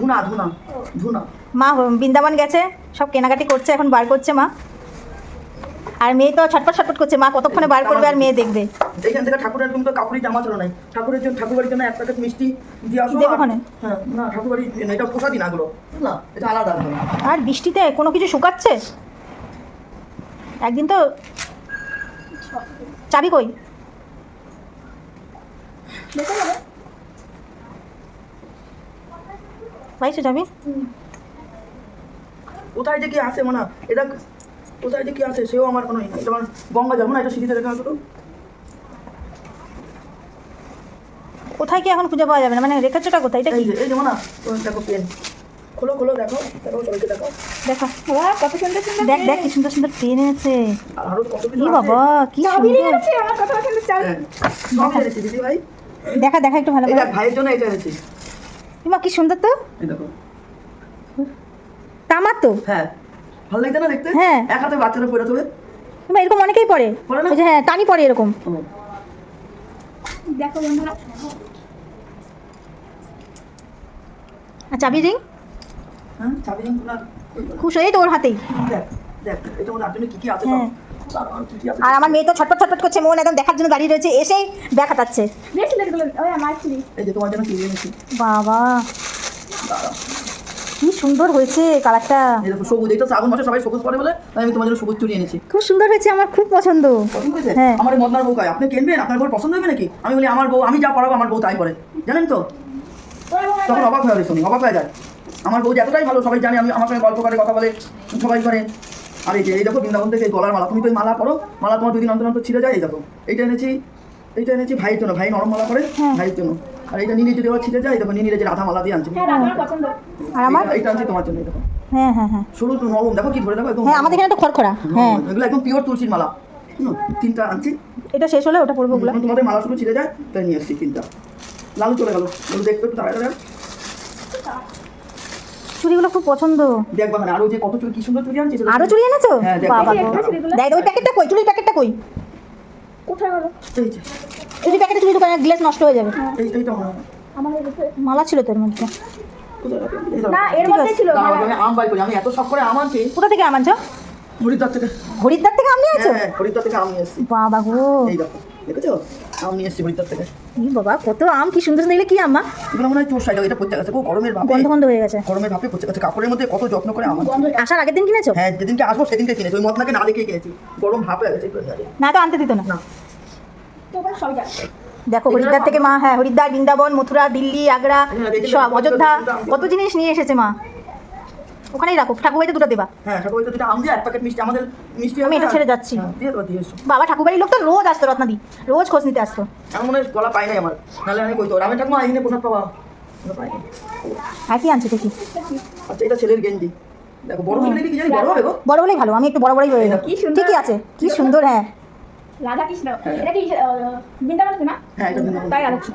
ধুনা ধুনা ধুনা। মা বৃন্দাবন গেছে সব কেনাকাটি করছে এখন বার করছে মা। আর মেয়ে তো ছটপট ছটপট করছে মা কতক্ষণে বার করবে আর মেয়ে দেখবে? এইখান থেকে ঠাকুরের তুমি তো কাপড়ের জামা ছিল নাই। ঠাকুরের জন্য ঠাকুর বাড়ির জন্য এক প্যাকেট মিষ্টি দিয়ে আসো দেবো আর- ওখানে? হ্যাঁ না ঠাকুর বাড়ি এটা প্রসাদই না গুলো না এটা আলাদা আর বৃষ্টিতে কোনো কিছু শুকাচ্ছে? একদিন তো চাবি কই? পাইছো চাবি কোথায় যে কি আছে মানে এটা কোথায় যে কি আছে সেও আমার কোনো ই এটা আমার গঙ্গা জল না এটা সিঁড়িতে রেখে আসো কোথায় কি এখন খুঁজে পাওয়া যাবে না? মানে রেখেছোটা কোথায়? এটা এই কি? যে এই যে না দেখো পেন খোলো খোলো দেখো দেখো সবাইকে দেখো। কত সুন্দর সুন্দর দেখ দেখ কি সুন্দর সুন্দর পেন আর আরও কত কি বাবা কি সুন্দর। এনেছে আমার কত সুন্দর চাবি। হ্যাঁ দিদি ভাই। দেখা দেখা একটু ভালো করে। ভাইয়ের জন্য এটা এনেছি। মা কি সুন্দর তো। এই দেখো। তামার তো। হ্যাঁ ভালো লাগছে না দেখতে? হ্যাঁ। এক হাতে বাচ্চারা পরে তবে মা এরকম অনেকেই পড়ে পরে না? হ্যাঁ টানি পড়ে এরকম। দেখো বন্ধুরা। আর চাবি রিং হ্যাঁ চাবি রিং খোলা খুশ হয়ে তো ওর হাতেই। দেখ দেখ এটা মধ্যে আপনার কি কি আছে হ্যাঁ। আর আমার মেয়ে তো ছটপট ছটপট করছে মন একদম দেখার জন্য দাঁড়িয়ে রয়েছে এসেই এনেছি। বাবা। কি সুন্দর হয়েছে কালারটা। এই সবুজ এই তো শ্রাবণ মাসে সবাই সবুজ পরে বলে তাই আমি তোমার জন্য সবুজ চুরি এনেছি। খুব সুন্দর হয়েছে আমার খুব পছন্দ। হ্যাঁ। আমার মদনার বউ কয় আপনি কিনবেন? আপনার বউ পছন্দ হবে নাকি? আমি বলি আমার বউ আমি যা পড়াবো আমার বউ তাই পড়ে জানেন তো? তখন অবাক হয়ে শুনি অবাক হয়ে যায়। আমার বউ যে এতটাই ভালো সবাই জানে আমি আমার সঙ্গে গল্প করে কথা বলে সবাই করে। আর এই যে এই দেখো বৃন্দাবন থেকে এই গলার মালা। তুমি তো এই মালা পড়ো মালা তোমার দুদিন অন্তর অন্তর ছিঁড়ে যায় এই দেখো। এইটা এনেছি এইটা এনেছি ভাইয়ের জন্য ভাই নরম মালা করে হ্যাঁ। ভাইয়ের জন্য। আর এইটা নিনি যদি আবার ছিঁড়ে যায় দেখো নিনির যে রাধা মালা দিয়ে আনছি। হ্যাঁ আর আমার? এইটা- আনছি তোমার জন্য দেখো। হ্যাঁ হ্যাঁ হ্যাঁ। তো নরম দেখো কি ধরে দেখো একদম হ্যাঁ আমাদের এখানে তো খড়খড়া হ্যাঁ। এগুলো একদম পিওর তুলসীর মালা। তিনটা আনছি। এটা শেষ হলে ওটা পড়ব ওগুলো। তোমাদের মালা শুরু ছিঁড়ে যায় তাই নিয়ে এসছি তিনটা। লালু চলে গেল। দেখতে একটু তাড়াতাড়ি চুড়িগুলো খুব পছন্দ। দেখবা মানে আরও যে কত চুরি কি সুন্দর চুরি আনছি সেটা আরও চুড়ি। এনেছো? হ্যাঁ, বাবা। দেখি। দেখ ওই প্যাকেটটা কই? চুড়ির প্যাকেটটা কই? কোথায় যে, চুড়ি প্যাকেটে চুড়ি দোকানের গ্লেস নষ্ট হয়ে যাবে। এই হয়। আমার। এই মালা ছিল তোর মধ্যে। না এর মধ্যে ছিল আমি আম বাই করি। আমি এত শখ করে আম আনছি। কোথা থেকে আম আনছো? হরিদ্বার থেকে। হরিদ্বার থেকে আম নিয়ে আছো? হ্যাঁ হরিদ্বার থেকে আম নিয়ে এসছি। বাবা গো। এই দেখো দেখেছ? আম নিয়ে এসছি হরিদ্বার থেকে। বাবা কত আম কি সুন্দর দেখলে কি আম মা? এগুলো মনে হয় তোর সাইড এটা পড়তে গেছে গরমের ভাবে গন্ধ গন্ধ হয়ে গেছে। গরমের ভাবে পড়তে গেছে কাপড়ের মধ্যে কত যত্ন করে আমার আসার আগের দিন কিনেছো? হ্যাঁ যেদিনকে আসব সেদিনকে কিনেছি ওই মতনাকে না দেখে কিনেছি। গরম ভাব গেছে না তো আনতে দিত না। না। দেখো হরিদ্বার থেকে মা হ্যাঁ হরিদ্বার বৃন্দাবন মথুরা দিল্লি আগ্রা সব অযোধ্যা কত জিনিস নিয়ে এসেছে মা। ওখানেই রাখো ঠাকুরবাড়িতে দুটো দেবা। হ্যাঁ ঠাকুর তো যেটা আম এক প্যাকেট মিষ্টি আমাদের মিষ্টি আমি এটা ছেড়ে যাচ্ছি। হ্যাঁ, দিয়ে দেবো দিয়ে এসো। বাবা ঠাকুরবাড়ির লোক তো রোজ আসতো রত্নাদি। রোজ খোঁজ নিতে আসতো। এমন মনে হয় গলা পাই নাই আমার। নাহলে আমি কইতো আমি ঠাকুমা এখানে প্রসাদ পাবা। ওটা কি আনছো দেখি। আচ্ছা এটা ছেলের গেঞ্জি। দেখো বড় হলে কি জানি বড় হবে গো। বড় বলেই ভালো আমি একটু বড় বড়ই হয়ে যাব। কি সুন্দর। ঠিকই আছে কি সুন্দর হ্যাঁ। রাধা কৃষ্ণ এটা কি বৃন্দাবন না? হ্যাঁ এটা বৃন্দাবন। তাই রাখছি